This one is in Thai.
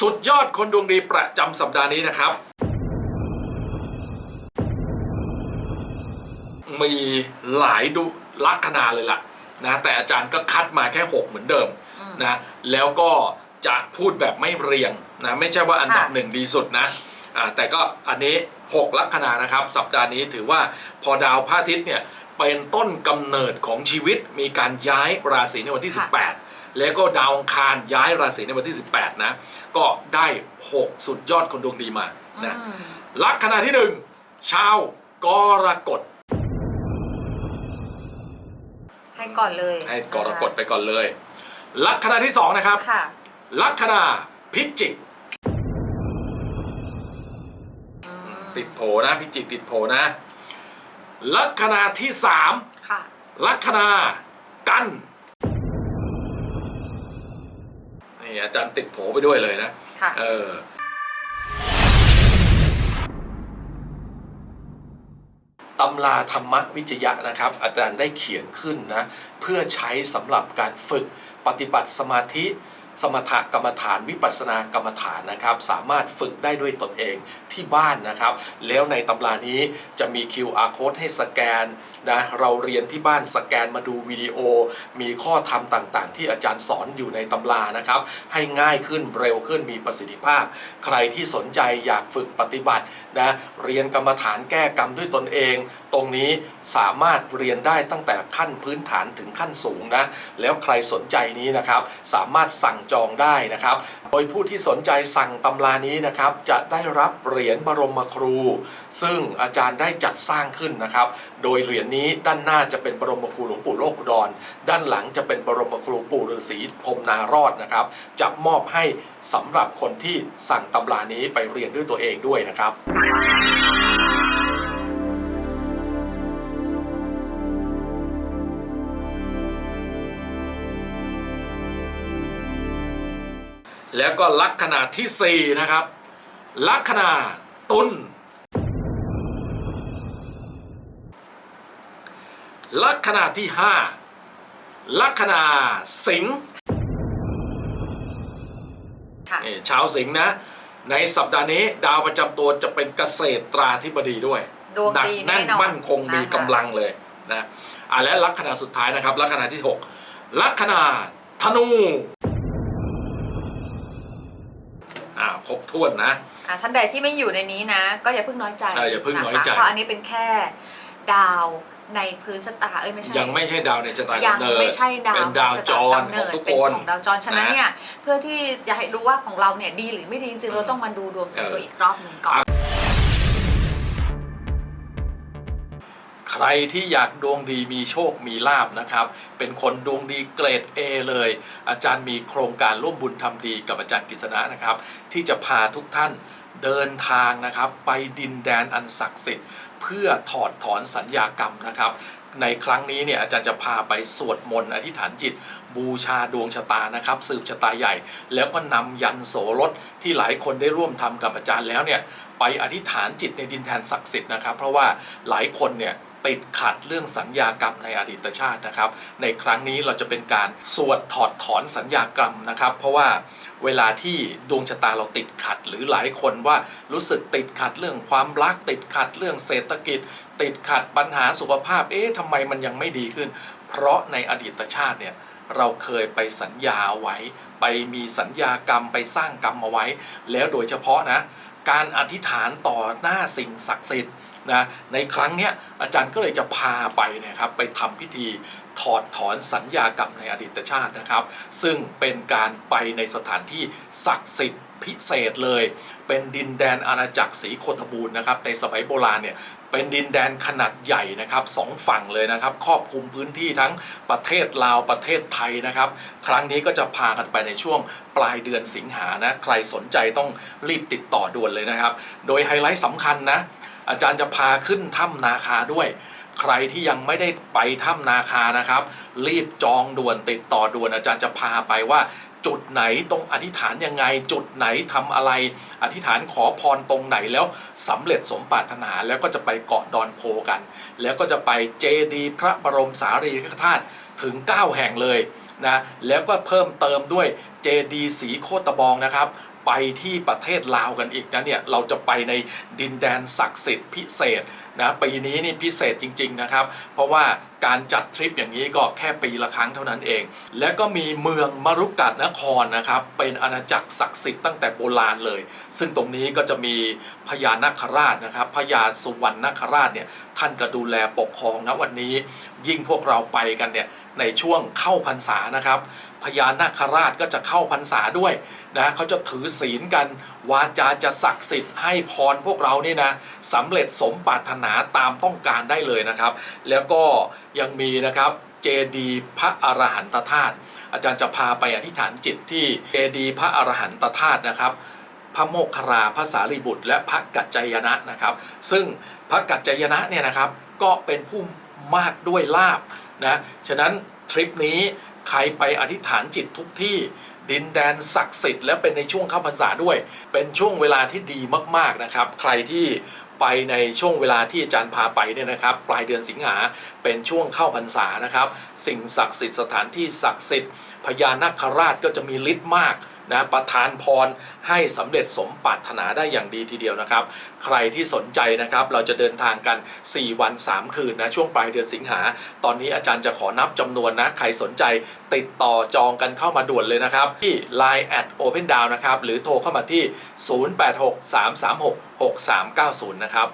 สุดยอดคนดวงดีประจำสัปดาห์นี้นะครับ มีหลายดูลัคนาเลยล่ะนะแต่อาจารย์ก็คัดมาแค่ 6 เหมือนเดิมอืมนะแล้วก็จะพูดแบบไม่เรียงนะไม่ใช่ว่าอันดับค่ะหนึ่งดีสุดนะอ่าแต่ก็อันนี้ 6 ลัคนานะครับ สัปดาห์นี้ถือว่าพอดาวพระอาทิตย์เนี่ยเป็นต้นกำเนิดของชีวิตมีการย้ายราศีในวันที่ค่ะ18 แล้วก็ดาวอังคารย้ายราศีในวันที่ 18 นะ ก็ได้ 6 สุดยอดคนดวงดีมานะอืมลัคนาที่หนึ่งชาวกรกฎให้ก่อนเลยให้กรกฎไปก่อนเลย ลัคนาที่สองนะครับค่ะลัคนาพิจิกอืมติดโผนะพิจิกติดโผนะ ลัคนาที่สามค่ะลัคนากัน อาจารย์ติดโผไปด้วยเลยนะค่ะ เออตำราธรรมวิจยะนะครับ อาจารย์ได้เขียนขึ้นนะ เพื่อใช้สำหรับการฝึกปฏิบัติสมาธิ สมถกรรมฐานวิปัสสนากรรมฐานนะครับ สามารถฝึกได้ด้วยตนเองที่บ้านนะครับ แล้วในตำรานี้จะมี QR code ให้สแกนนะเราเรียนที่บ้านสแกนมาดูวิดีโอ มีข้อธรรมต่างๆ ที่อาจารย์สอนอยู่ในตำรานะครับ ให้ง่ายขึ้นเร็วขึ้นมีประสิทธิภาพ ใครที่สนใจอยากฝึกปฏิบัตินะเรียนกรรมฐานแก้กรรมด้วยตนเอง ตรงนี้สามารถเรียนได้ตั้งแต่ขั้นพื้นฐานถึงขั้นสูงนะแล้วใครสนใจนี้นะครับสามารถสั่งจองได้นะครับ โดยผู้ที่สนใจสั่งตำรานี้นะครับจะได้รับเหรียญบรมครู ซึ่งอาจารย์ได้จัดสร้างขึ้นนะครับ โดยเหรียญนี้ด้านหน้าจะเป็นบรมครูหลวงปู่โลกดอุดรด้านหลังจะเป็นบรมครูปู่ฤาษีพรมนารอดนะครับจะมอบให้สำหรับคนที่สั่งตำรานี้ไปเรียนด้วยตัวเองด้วยนะครับ แล้วก็ลัคนาที่ 4 นะครับ ลัคนาตุลลัคนาที่ 5 ลัคนาสิงห์ค่ะนี่ชาวสิงห์นะ ในสัปดาห์นี้ดาวประจำตัวจะเป็นเกษตราธิบดีด้วยดวงหนักดีแน่แน่นนอนมั่นคงมีนะคะกำลังเลยนะอะและลัคนาสุดท้ายนะครับ ลัคนาที่ 6 ลัคนาธนูอ่าคร บถ้วนนะ อะท่านใดที่ไม่อยู่ในนี้นะ ก็อย่าเพิ่งน้อยใจใช่อย่าเพิ่งน้อยใจะคะเพราะอันนี้เป็นแค่ดาวในพื้นชะตาเอ้ยไม่ใช่ ยังไม่ใช่ดาวในชะตายังกำเนิด ไม่ใช่ดาวเป็นดาวจรของทุกเป็นคน ของดาวจรฉะนั้นนะเนี่ยเพื่อที่จะให้รู้ว่าของเราเนี่ยดีหรือไม่ดีจริงๆเราต้องมาดูดวงส่วนตัวอีกรอบหนึ่งก่อน รที่อยากดวงดีมีโชคมีลาบนะครับ เป็นคนดวงดีเกรด A เลย อาจารย์มีโครงการร่วมบุญทำดีกับอาจารย์กฤษณะนะครับ ที่จะพาทุกท่านเดินทางนะครับ ไปดินแดนอันศักดิ์สิทธิ์ เพื่อถอดถอนสัญญากรรมนะครับในครั้งนี้เนี่ยอาจารย์จะพาไปสวดมนต์อธิษฐานจิต บูชาดวงชะตานะครับ สืบชะตาใหญ่ แล้วก็นำยันโสรถที่หลายคนได้ร่วมทำกับอาจารย์แล้วเนี่ยไปอธิษฐานจิตในดินแดนศักดิ์สิทธิ์นะครับ เพราะว่าหลายคนเนี่ย ติดขัดเรื่องสัญญากรรมในอดีตชาตินะครับ ในครั้งนี้เราจะเป็นการสวดถอดถอนสัญญากรรมนะครับ เพราะว่าเวลาที่ดวงชะตาเราติดขัด หรือหลายคนว่ารู้สึกติดขัดเรื่องความรักติดขัดเรื่องเศรษฐกิจ ติดขัดปัญหาสุขภาพ เอ๊ะทำไมมันยังไม่ดีขึ้น เพราะในอดีตชาติเนี่ยเราเคยไปสัญญาไว้ ไปมีสัญญากรรมไปสร้างกรรมเอาไว้ แล้วโดยเฉพาะนะ การอธิษฐานต่อหน้าสิ่งศักดิ์สิทธิ์นะในครั้งเนี้ยอาจารย์ก็เลยจะพาไปนะครับไปทำพิธีถอดถอนสัญญากรรมในอดีตชาตินะครับ ซึ่งเป็นการไปในสถานที่ศักดิ์สิทธิ์ พิเศษเลย เป็นดินแดนอาณาจักรศรีโคตบูรณ์นะครับในสมัยโบราณเนี่ยเป็นดินแดนขนาดใหญ่นะครับสองฝั่งเลยนะครับครอบคลุมพื้นที่ทั้งประเทศลาวประเทศไทยนะครับ ครั้งนี้ก็จะพากันไปในช่วงปลายเดือนสิงหานะใครสนใจต้องรีบติดต่อด่วนเลยนะครับ โดยไฮไลท์สำคัญนะอาจารย์จะพาขึ้นถ้ำนาคาด้วยใครที่ยังไม่ได้ไปถ้ำนาคานะครับ รีบจองด่วนติดต่อด่วนอาจารย์จะพาไปว่า จุดไหนตรงอธิษฐานยังไง จุดไหนทำอะไร อธิษฐานขอพรตรงไหนแล้วสำเร็จสมปรารถนาแล้วก็จะไปเกาะดอนโพกัน แล้วก็จะไปเจดีพระบรมสารีริกธาตุถึง 9 แห่งเลยนะแล้วก็เพิ่มเติมด้วยเจดีสีโคตบองนะครับไปที่ประเทศลาวกันอีกนะเนี่ยเราจะไปในดินแดนศักดิ์สิทธิ์พิเศษนะปีนี้นี่พิเศษจริง ๆนะครับ เพราะว่า การจัดทริปอย่างนี้ก็แค่ปีละครั้งเท่านั้นเอง และก็มีเมืองมรุกัดนครนะครับ เป็นอาณาจักรศักดิ์สิทธิ์ตั้งแต่โบราณเลย ซึ่งตรงนี้ก็จะมีพญานาคราชนะครับพญาสุวรรณนาคราชเนี่ยท่านก็ดูแลปกครองนะวันนี้ ยิ่งพวกเราไปกันเนี่ยในช่วงเข้าพรรษานะครับพญานาคราชก็จะเข้าพรรษาด้วยนะเขาจะถือศีลกัน วาจาจะศักดิ์สิทธิ์ให้พรพวกเรานี่นะสำเร็จสมปรารถนาตามต้องการได้เลยนะครับ แล้วก็ยังมีนะครับเจดีพระอรหันตธาตุอาจารย์จะพาไปอธิษฐานจิตที่เจดีพระอรหันตธาตุนะครับพระโมคคราพระสารีบุตร และพระกัจจายนะนะครับ ซึ่งพระกัจจายนะเนี่ยนะครับก็เป็นผู้มากด้วยลาบนะฉะนั้นทริปนี้ใครไปอธิษฐานจิตทุกที่ดินแดนศักดิ์สิทธิ์และเป็นในช่วงเข้าพรรษาด้วย เป็นช่วงเวลาที่ดีมากๆนะครับ ใครที่ ไปในช่วงเวลาที่อาจารย์พาไปเนี่ยนะครับ ปลายเดือนสิงหาเป็นช่วงเข้าพรรษานะครับ สิ่งศักดิ์สิทธิ์สถานที่ศักดิ์สิทธิ์พญานาคราชก็จะมีฤทธิ์มาก นะประทานพรให้สำเร็จสมปรารถนาได้อย่างดีทีเดียวนะครับ ใครที่สนใจนะครับเราจะเดินทางกัน 4 วัน 3 คืนนะช่วงปลายเดือนสิงหา ตอนนี้อาจารย์จะขอนับจำนวนนะใครสนใจติดต่อจองกันเข้ามาด่วนเลยนะครับ ที่ Line at Open Down นะครับหรือโทรเข้ามาที่ 0863366390 นะครับ